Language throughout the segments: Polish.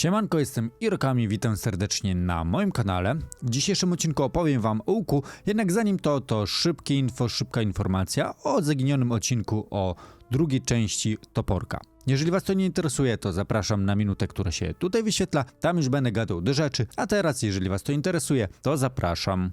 Siemanko, jestem Irokami, witam serdecznie na moim kanale. W dzisiejszym odcinku opowiem wam o łuku, jednak zanim to, to szybkie info, szybka informacja o zaginionym odcinku o drugiej części Toporka. Jeżeli was to nie interesuje, to zapraszam na minutę, która się tutaj wyświetla, tam już będę gadał do rzeczy, a teraz jeżeli was to interesuje, to zapraszam.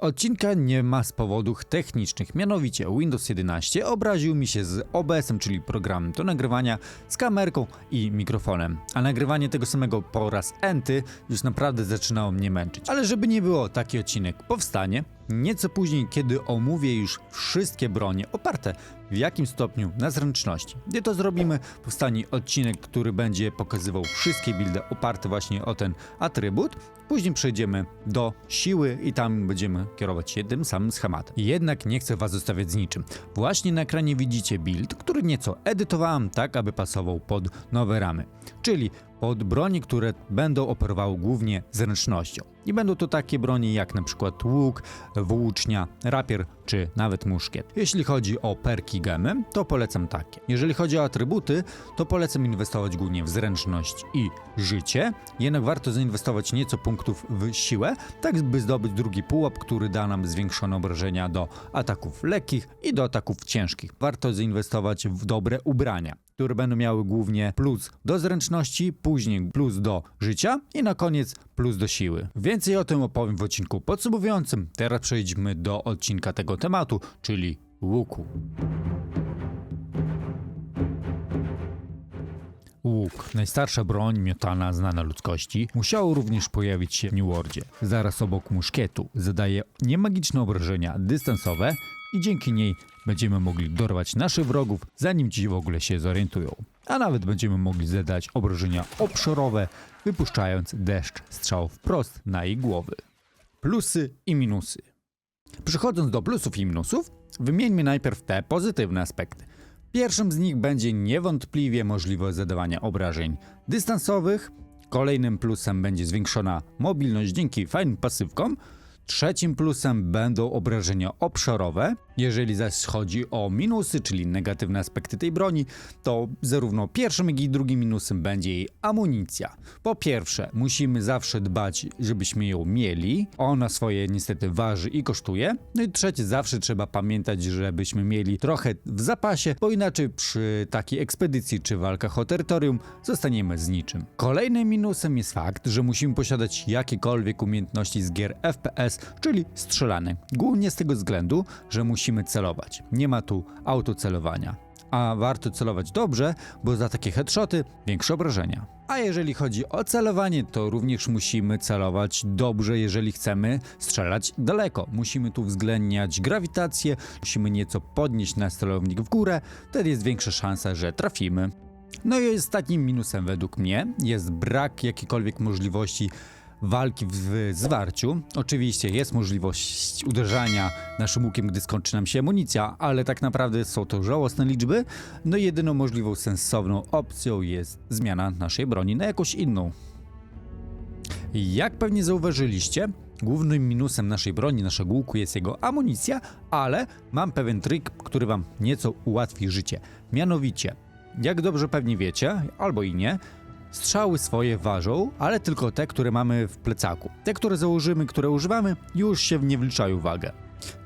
Odcinka nie ma z powodów technicznych, mianowicie Windows 11 obraził mi się z OBS-em, czyli programem do nagrywania, z kamerką i mikrofonem, a nagrywanie tego samego po raz enty już naprawdę zaczynało mnie męczyć. Ale żeby nie było, taki odcinek powstanie nieco później, kiedy omówię już wszystkie bronie oparte w jakim stopniu na zręczności. Gdy to zrobimy, powstanie odcinek, który będzie pokazywał wszystkie buildy oparte właśnie o ten atrybut. Później przejdziemy do siły i tam będziemy kierować się tym samym schematem. Jednak nie chcę was zostawiać z niczym. Właśnie na ekranie widzicie build, który nieco edytowałem tak, aby pasował pod nowe ramy. Czyli pod broni, które będą operowały głównie zręcznością. I będą to takie broni jak przykład łuk, włócznia, rapier czy nawet muszkiet. Jeśli chodzi o perki gemy, to polecam takie. Jeżeli chodzi o atrybuty, to polecam inwestować głównie w zręczność i życie, jednak warto zainwestować nieco punktów w siłę, tak by zdobyć drugi pułap, który da nam zwiększone obrażenia do ataków lekkich i do ataków ciężkich. Warto zainwestować w dobre ubrania które będą miały głównie plus do zręczności, później plus do życia i na koniec plus do siły. Więcej o tym opowiem w odcinku podsumowującym. Teraz przejdźmy do odcinka tego tematu, czyli łuku. Łuk, najstarsza broń miotana znana ludzkości, musiało również pojawić się w New Worldzie. Zaraz obok muszkietu zadaje niemagiczne obrażenia dystansowe i dzięki niej będziemy mogli dorwać naszych wrogów, zanim ci w ogóle się zorientują. A nawet będziemy mogli zadać obrażenia obszorowe, wypuszczając deszcz strzałów wprost na ich głowy. Plusy i minusy. Przechodząc do plusów i minusów, wymieńmy najpierw te pozytywne aspekty. Pierwszym z nich będzie niewątpliwie możliwość zadawania obrażeń dystansowych. Kolejnym plusem będzie zwiększona mobilność dzięki fajnym pasywkom. Trzecim plusem będą obrażenia obszarowe. Jeżeli zaś chodzi o minusy, czyli negatywne aspekty tej broni, to zarówno pierwszym, jak i drugim minusem będzie jej amunicja. Po pierwsze, musimy zawsze dbać, żebyśmy ją mieli. Ona swoje niestety waży i kosztuje. No i trzecie, zawsze trzeba pamiętać, żebyśmy mieli trochę w zapasie, bo inaczej przy takiej ekspedycji czy walkach o terytorium zostaniemy z niczym. Kolejnym minusem jest fakt, że musimy posiadać jakiekolwiek umiejętności z gier FPS, czyli strzelane. Głównie z tego względu, że musimy celować. Nie ma tu autocelowania. A warto celować dobrze, bo za takie headshoty większe obrażenia. A jeżeli chodzi o celowanie, to również musimy celować dobrze, jeżeli chcemy strzelać daleko. Musimy tu uwzględniać grawitację, musimy nieco podnieść nasz celownik w górę, wtedy jest większa szansa, że trafimy. No i ostatnim minusem według mnie jest brak jakiejkolwiek możliwości walki w zwarciu. Oczywiście jest możliwość uderzania naszym łukiem, gdy skończy nam się amunicja, ale tak naprawdę są to żałosne liczby. No i jedyną możliwą sensowną opcją jest zmiana naszej broni na jakąś inną. Jak pewnie zauważyliście, głównym minusem naszej broni, naszego łuku jest jego amunicja, ale mam pewien trik, który wam nieco ułatwi życie. Mianowicie, jak dobrze pewnie wiecie, albo i nie, Strzały swoje ważą, ale tylko te, które mamy w plecaku. Te, które założymy, które używamy, już się nie wliczają wagę.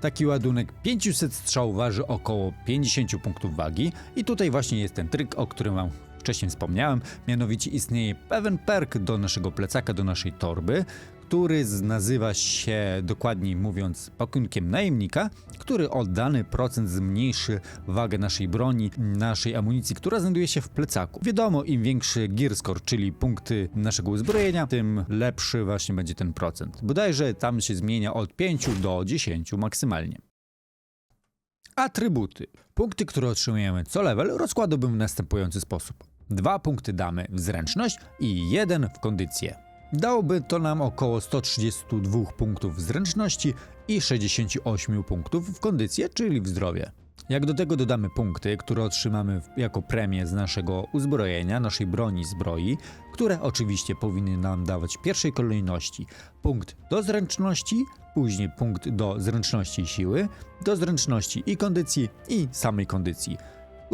Taki ładunek 500 strzał waży około 50 punktów wagi i tutaj właśnie jest ten tryk, o którym wam wcześniej wspomniałem, mianowicie istnieje pewien perk do naszego plecaka, do naszej torby, który nazywa się, dokładniej mówiąc, pakunkiem najemnika, który o dany procent zmniejszy wagę naszej broni, naszej amunicji, która znajduje się w plecaku. Wiadomo, im większy gear score, czyli punkty naszego uzbrojenia, tym lepszy właśnie będzie ten procent. Bodajże tam się zmienia od 5 do 10 maksymalnie. Atrybuty. Punkty, które otrzymujemy co level, rozkładałbym w następujący sposób. Dwa punkty damy w zręczność i jeden w kondycję. Dałoby to nam około 132 punktów w zręczności i 68 punktów w kondycję, czyli w zdrowie. Jak do tego dodamy punkty, które otrzymamy jako premię z naszego uzbrojenia, naszej broni zbroi, które oczywiście powinny nam dawać w pierwszej kolejności punkt do zręczności, później punkt do zręczności siły, do zręczności i kondycji i samej kondycji.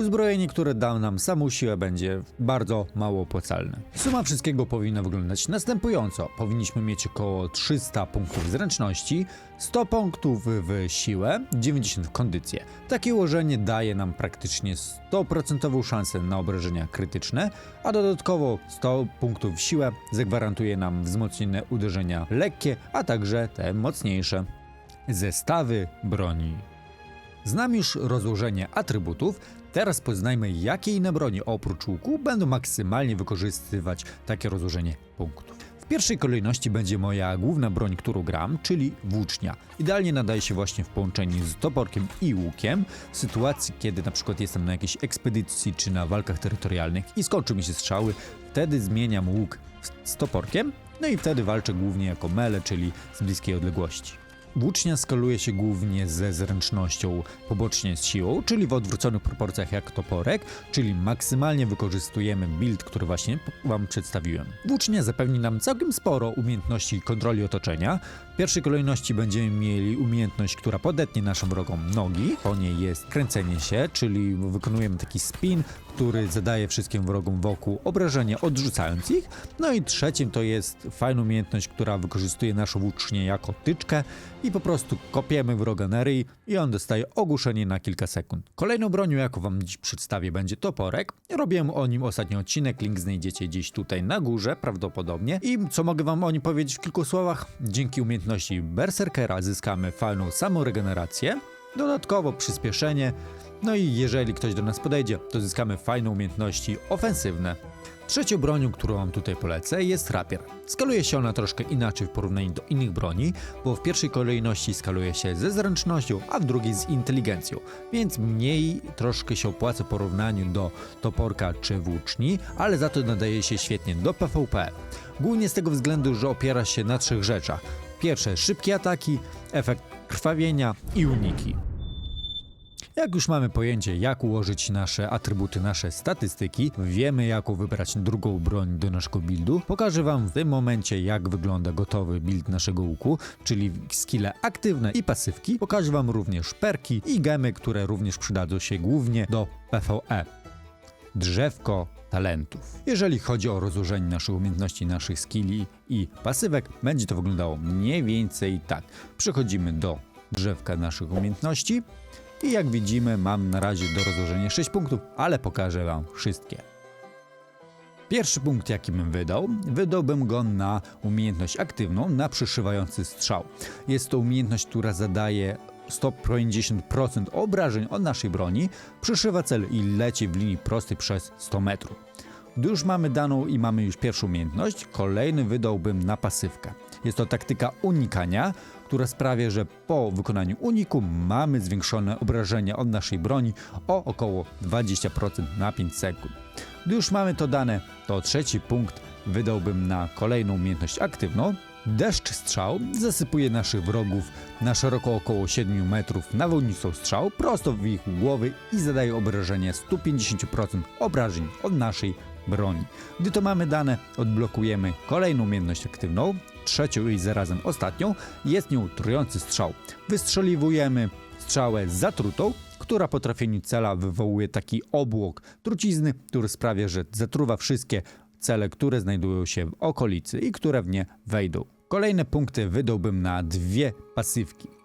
Uzbrojenie, które da nam samą siłę, będzie bardzo mało opłacalne. Suma wszystkiego powinna wyglądać następująco. Powinniśmy mieć około 300 punktów zręczności, 100 punktów w siłę, 90 w kondycję. Takie ułożenie daje nam praktycznie 100% szansę na obrażenia krytyczne, a dodatkowo 100 punktów w siłę zagwarantuje nam wzmocnione uderzenia lekkie, a także te mocniejsze. Zestawy broni. Znam już rozłożenie atrybutów, teraz poznajmy jakie inne broni oprócz łuku będą maksymalnie wykorzystywać takie rozłożenie punktów. W pierwszej kolejności będzie moja główna broń, którą gram, czyli włócznia. Idealnie nadaje się właśnie w połączeniu z toporkiem i łukiem. W sytuacji, kiedy na przykład jestem na jakiejś ekspedycji czy na walkach terytorialnych i skończy mi się strzały, wtedy zmieniam łuk z toporkiem, no i wtedy walczę głównie jako mele, czyli z bliskiej odległości. Włócznia skaluje się głównie ze zręcznością, pobocznie z siłą, czyli w odwróconych proporcjach jak toporek, czyli maksymalnie wykorzystujemy build, który właśnie Wam przedstawiłem. Włócznia zapewni nam całkiem sporo umiejętności kontroli otoczenia. W pierwszej kolejności będziemy mieli umiejętność, która podetnie naszym wrogom nogi. Po niej jest kręcenie się, czyli wykonujemy taki spin, który zadaje wszystkim wrogom wokół obrażenia, odrzucając ich. No i trzecim to jest fajna umiejętność, która wykorzystuje naszą włócznię jako tyczkę i po prostu kopiemy wroga na ryj i on dostaje ogłuszenie na kilka sekund. Kolejną bronią, jaką wam dziś przedstawię, będzie toporek. Robiłem o nim ostatni odcinek, link znajdziecie gdzieś tutaj na górze prawdopodobnie. I co mogę wam o nim powiedzieć w kilku słowach? Dzięki umiejętności Berserkera zyskamy fajną samoregenerację, dodatkowo przyspieszenie, no i jeżeli ktoś do nas podejdzie, to zyskamy fajne umiejętności ofensywne. Trzecią bronią, którą wam tutaj polecę, jest rapier. Skaluje się ona troszkę inaczej w porównaniu do innych broni, bo w pierwszej kolejności skaluje się ze zręcznością, a w drugiej z inteligencją, więc mniej troszkę się opłaca w porównaniu do toporka czy włóczni, ale za to nadaje się świetnie do PvP. Głównie z tego względu, że opiera się na trzech rzeczach. Pierwsze, szybkie ataki, efekt krwawienia i uniki. Jak już mamy pojęcie, jak ułożyć nasze atrybuty, nasze statystyki, wiemy, jaką wybrać drugą broń do naszego buildu, pokażę Wam w tym momencie, jak wygląda gotowy build naszego łuku, czyli skille aktywne i pasywki. Pokażę Wam również perki i gemy, które również przydadzą się głównie do PvE. Drzewko talentów. Jeżeli chodzi o rozłożenie naszych umiejętności, naszych skilli i pasywek, będzie to wyglądało mniej więcej tak. Przechodzimy do drzewka naszych umiejętności i jak widzimy mam na razie do rozłożenia 6 punktów, ale pokażę Wam wszystkie. Pierwszy punkt, jaki bym wydał, wydałbym go na umiejętność aktywną, na przyszywający strzał. Jest to umiejętność, która zadaje 150% obrażeń od naszej broni, przyszywa cel i leci w linii prostej przez 100 metrów. Gdy już mamy daną i mamy już pierwszą umiejętność, kolejny wydałbym na pasywkę. Jest to taktyka unikania, która sprawia, że po wykonaniu uniku mamy zwiększone obrażenia od naszej broni o około 20% na 5 sekund. Gdy już mamy to dane, to trzeci punkt wydałbym na kolejną umiejętność aktywną. Deszcz strzał zasypuje naszych wrogów na szeroko około 7 metrów nawodnicą strzał prosto w ich głowy i zadaje obrażenie 150% obrażeń od naszej broni. Gdy to mamy dane, odblokujemy kolejną umiejętność aktywną, trzecią i zarazem ostatnią, jest nią trujący strzał. Wystrzeliwujemy strzałę zatrutą, która po trafieniu cela wywołuje taki obłok trucizny, który sprawia, że zatruwa wszystkie cele, które znajdują się w okolicy i które w nie wejdą. Kolejne punkty wydałbym na dwie pasywki.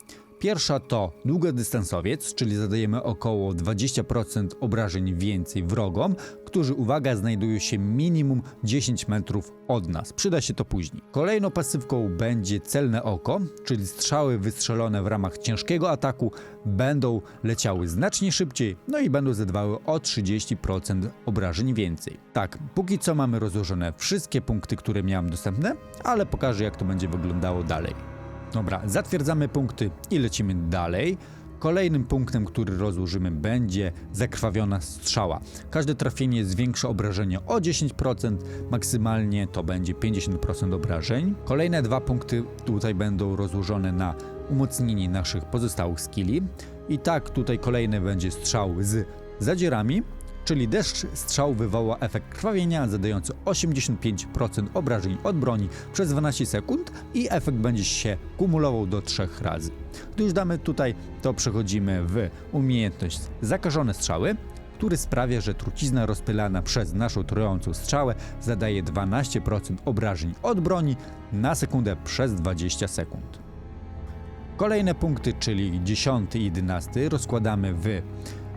Pierwsza to długodystansowiec, czyli zadajemy około 20% obrażeń więcej wrogom, którzy, uwaga, znajdują się minimum 10 metrów od nas. Przyda się to później. Kolejną pasywką będzie celne oko, czyli strzały wystrzelone w ramach ciężkiego ataku będą leciały znacznie szybciej, no i będą zadawały o 30% obrażeń więcej. Tak, póki co mamy rozłożone wszystkie punkty, które miałem dostępne, ale pokażę jak to będzie wyglądało dalej. Dobra, zatwierdzamy punkty i lecimy dalej. Kolejnym punktem, który rozłożymy, będzie zakrwawiona strzała. Każde trafienie zwiększa obrażenie o 10%, maksymalnie to będzie 50% obrażeń. Kolejne dwa punkty tutaj będą rozłożone na umocnienie naszych pozostałych skilli. I tak tutaj kolejny będzie strzał z zadzierami, czyli deszcz strzał wywoła efekt krwawienia zadający 85% obrażeń od broni przez 12 sekund i efekt będzie się kumulował do 3 razy. Gdy już damy tutaj, to przechodzimy w umiejętność zakażone strzały. który sprawia, że trucizna rozpylana przez naszą trującą strzałę zadaje 12% obrażeń od broni na sekundę przez 20 sekund. Kolejne punkty, czyli 10 i 11, rozkładamy w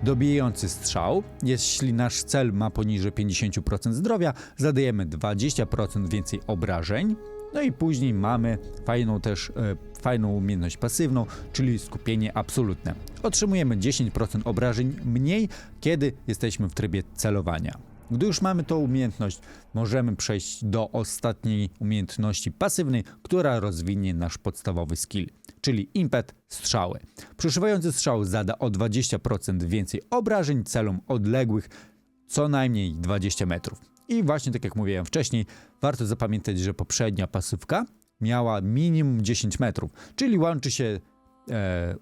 dobijający strzał. Jeśli nasz cel ma poniżej 50% zdrowia, zadajemy 20% więcej obrażeń. No i później mamy fajną też e, fajną umiejętność pasywną, czyli skupienie absolutne. Otrzymujemy 10% obrażeń mniej, kiedy jesteśmy w trybie celowania. Gdy już mamy tą umiejętność, możemy przejść do ostatniej umiejętności pasywnej, która rozwinie nasz podstawowy skill, czyli impet strzały. Przyszywający strzał zada o 20% więcej obrażeń celom odległych co najmniej 20 metrów. I właśnie tak jak mówiłem wcześniej, warto zapamiętać, że poprzednia pasywka miała minimum 10 metrów, czyli łączy się e,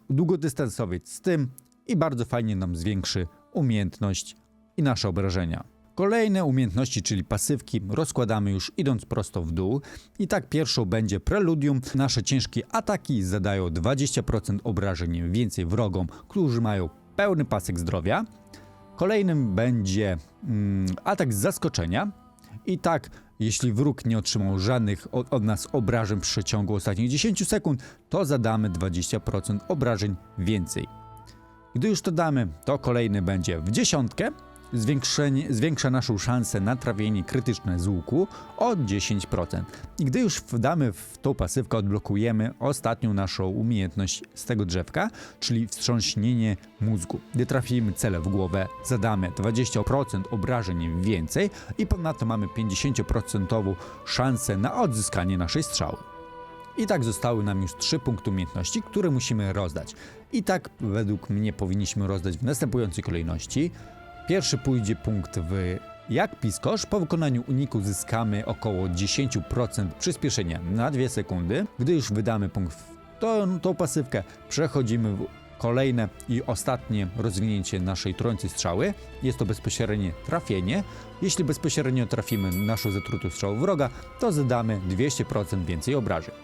z tym i bardzo fajnie nam zwiększy umiejętność i nasze obrażenia. Kolejne umiejętności, czyli pasywki, rozkładamy już idąc prosto w dół. I tak pierwszą będzie preludium. Nasze ciężkie ataki zadają 20% obrażeń więcej wrogom, którzy mają pełny pasek zdrowia. Kolejnym będzie mm, atak z zaskoczenia. I tak, jeśli wróg nie otrzymał żadnych od, od nas obrażeń w przeciągu ostatnich 10 sekund, to zadamy 20% obrażeń więcej. Gdy już to damy, to kolejny będzie w dziesiątkę. Zwiększa naszą szansę na trafienie krytyczne z łuku o 10%. I gdy już wdamy w tą pasywkę, odblokujemy ostatnią naszą umiejętność z tego drzewka, czyli wstrząśnienie mózgu. Gdy trafimy cele w głowę, zadamy 20% obrażeń więcej i ponadto mamy 50% szansę na odzyskanie naszej strzały. I tak zostały nam już trzy punkty umiejętności, które musimy rozdać. I tak według mnie powinniśmy rozdać w następującej kolejności. Pierwszy pójdzie punkt w jak piskosz. Po wykonaniu uniku zyskamy około 10% przyspieszenia na 2 sekundy. Gdy już wydamy punkt w tą, tą pasywkę, przechodzimy w kolejne i ostatnie rozwinięcie naszej trącej strzały. Jest to bezpośrednie trafienie. Jeśli bezpośrednio trafimy naszą zatrutą strzałą wroga, to zadamy 200% więcej obrażeń.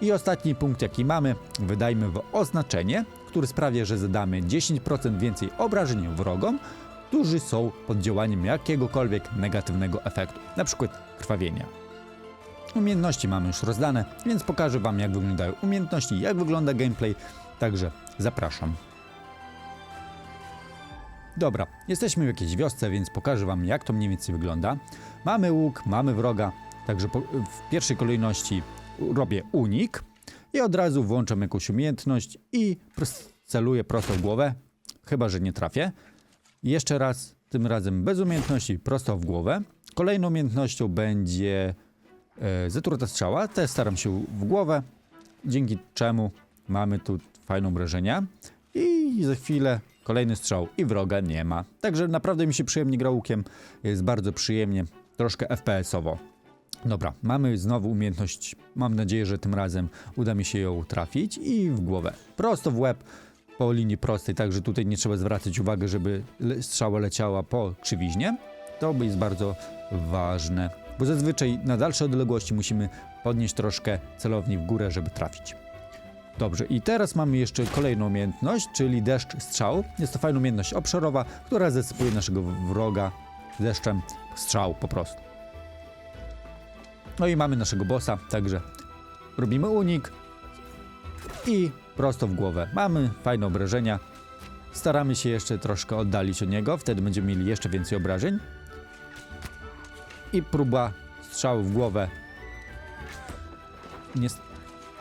I ostatni punkt, jaki mamy, wydajmy w oznaczenie, który sprawia, że zadamy 10% więcej obrażeń wrogom, którzy są pod działaniem jakiegokolwiek negatywnego efektu, np. krwawienia. Umiejętności mamy już rozdane, więc pokażę Wam jak wyglądają umiejętności, jak wygląda gameplay, także zapraszam. Dobra, jesteśmy w jakiejś wiosce, więc pokażę Wam jak to mniej więcej wygląda. Mamy łuk, mamy wroga, także po, w pierwszej kolejności robię unik i od razu włączam jakąś umiejętność i celuję prosto w głowę, chyba że nie trafię. Jeszcze raz, tym razem bez umiejętności, prosto w głowę. Kolejną umiejętnością będzie e, zatruta strzała. Też staram się w głowę, dzięki czemu mamy tu fajne obrażenia. I za chwilę kolejny strzał i wroga nie ma. Także naprawdę mi się przyjemnie gra łukiem. Jest bardzo przyjemnie, troszkę FPS-owo. Dobra, mamy znowu umiejętność. Mam nadzieję, że tym razem uda mi się ją trafić i w głowę. Prosto w łeb po linii prostej, także tutaj nie trzeba zwracać uwagi, żeby strzała leciała po krzywiźnie. To jest bardzo ważne, bo zazwyczaj na dalsze odległości musimy podnieść troszkę celownik w górę, żeby trafić. Dobrze, i teraz mamy jeszcze kolejną umiejętność, czyli deszcz strzał. Jest to fajna umiejętność obszarowa, która zasypuje naszego wroga deszczem strzał po prostu. No i mamy naszego bossa, także robimy unik i prosto w głowę. Mamy fajne obrażenia. Staramy się jeszcze troszkę oddalić od niego, wtedy będziemy mieli jeszcze więcej obrażeń. I próba strzału w głowę.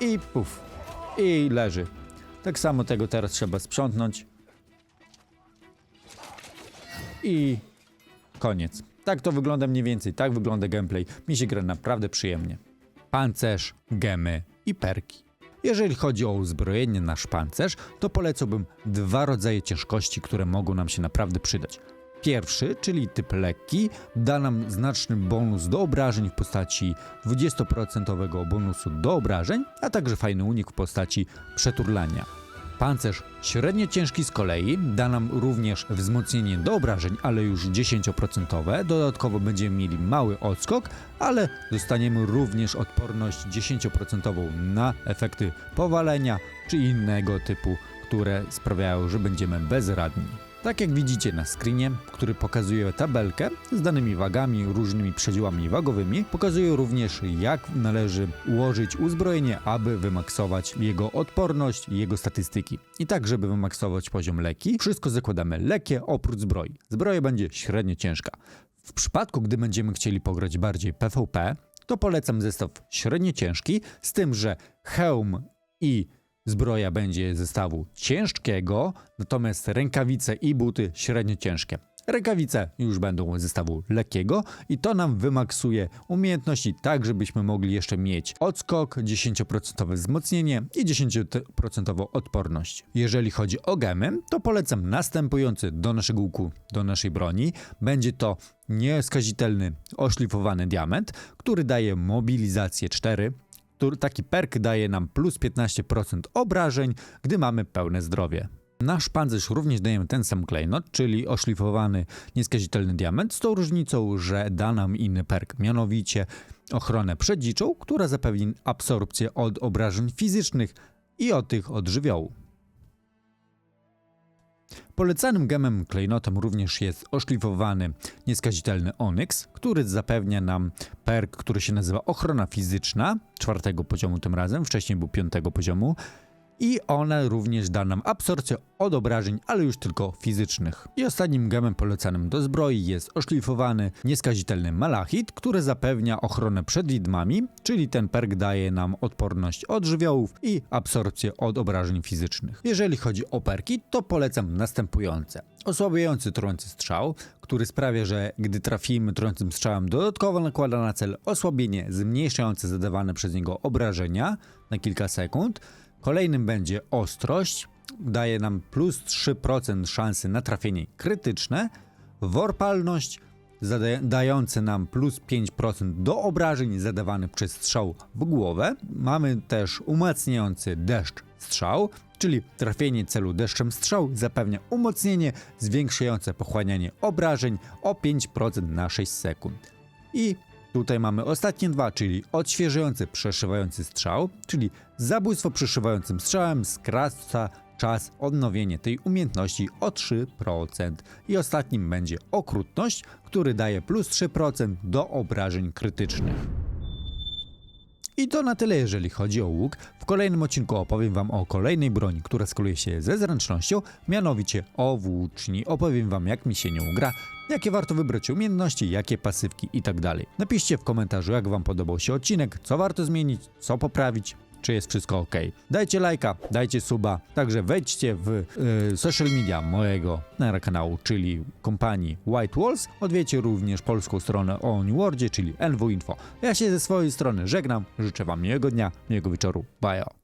I puf. I leży. Tak samo tego teraz trzeba sprzątnąć. I koniec. Tak to wygląda mniej więcej, tak wygląda gameplay. Mi się gra naprawdę przyjemnie. Pancerz, gemy i perki. Jeżeli chodzi o uzbrojenie nasz pancerz, to polecałbym dwa rodzaje ciężkości, które mogą nam się naprawdę przydać. Pierwszy, czyli typ lekki, da nam znaczny bonus do obrażeń w postaci 20% bonusu do obrażeń, a także fajny unik w postaci przeturlania. Pancerz średnio ciężki z kolei da nam również wzmocnienie do obrażeń, ale już 10%. Dodatkowo będziemy mieli mały odskok, ale dostaniemy również odporność 10% na efekty powalenia czy innego typu, które sprawiają, że będziemy bezradni. Tak jak widzicie na screenie, który pokazuje tabelkę z danymi wagami, różnymi przedziałami wagowymi, pokazuje również jak należy ułożyć uzbrojenie, aby wymaksować jego odporność i jego statystyki. I tak, żeby wymaksować poziom leki, wszystko zakładamy lekkie oprócz zbroi. Zbroja będzie średnio ciężka. W przypadku, gdy będziemy chcieli pograć bardziej PvP, to polecam zestaw średnio ciężki, z tym, że hełm i zbroja będzie zestawu ciężkiego, natomiast rękawice i buty średnio ciężkie. Rękawice już będą zestawu lekkiego i to nam wymaksuje umiejętności tak, żebyśmy mogli jeszcze mieć odskok, 10% wzmocnienie i 10% odporność. Jeżeli chodzi o gemy, to polecam następujący do naszego łuku, do naszej broni. Będzie to nieskazitelny oszlifowany diament, który daje mobilizację 4, taki perk daje nam plus 15% obrażeń, gdy mamy pełne zdrowie. Nasz pancerz również dajemy ten sam klejnot, czyli oszlifowany nieskazitelny diament, z tą różnicą, że da nam inny perk, mianowicie ochronę przed dziczą, która zapewni absorpcję od obrażeń fizycznych i od tych od żywiołu. Polecanym gemem klejnotem również jest oszlifowany nieskazitelny Onyx, który zapewnia nam perk, który się nazywa ochrona fizyczna, czwartego poziomu tym razem, wcześniej był piątego poziomu. I ona również da nam absorpcję od obrażeń, ale już tylko fizycznych. I ostatnim gemem polecanym do zbroi jest oszlifowany nieskazitelny malachit, który zapewnia ochronę przed widmami, czyli ten perk daje nam odporność od żywiołów i absorpcję od obrażeń fizycznych. Jeżeli chodzi o perki, to polecam następujące. Osłabiający trący strzał, który sprawia, że gdy trafimy trącym strzałem, dodatkowo nakłada na cel osłabienie zmniejszające zadawane przez niego obrażenia na kilka sekund. Kolejnym będzie ostrość, daje nam plus 3% szansy na trafienie krytyczne, worpalność, dające nam plus 5% do obrażeń zadawanych przez strzał w głowę. Mamy też umacniający deszcz strzał, czyli trafienie celu deszczem strzał zapewnia umocnienie zwiększające pochłanianie obrażeń o 5% na 6 sekund. I Tutaj mamy ostatnie dwa, czyli odświeżający, przeszywający strzał, czyli zabójstwo przeszywającym strzałem skraca czas odnowienia tej umiejętności o 3%. I ostatnim będzie okrutność, który daje plus 3% do obrażeń krytycznych. I to na tyle, jeżeli chodzi o łuk. W kolejnym odcinku opowiem Wam o kolejnej broni, która skaluje się ze zręcznością, mianowicie o włóczni. Opowiem Wam, jak mi się nią gra, jakie warto wybrać umiejętności, jakie pasywki i tak. Napiszcie w komentarzu, jak Wam podobał się odcinek, co warto zmienić, co poprawić, czy jest wszystko ok. Dajcie lajka, dajcie suba, także wejdźcie w y, social media mojego na kanału, czyli kompanii White Walls. Odwiecie również polską stronę o New Worldzie, czyli NW Info. Ja się ze swojej strony żegnam, życzę Wam miłego dnia, miłego wieczoru, bye.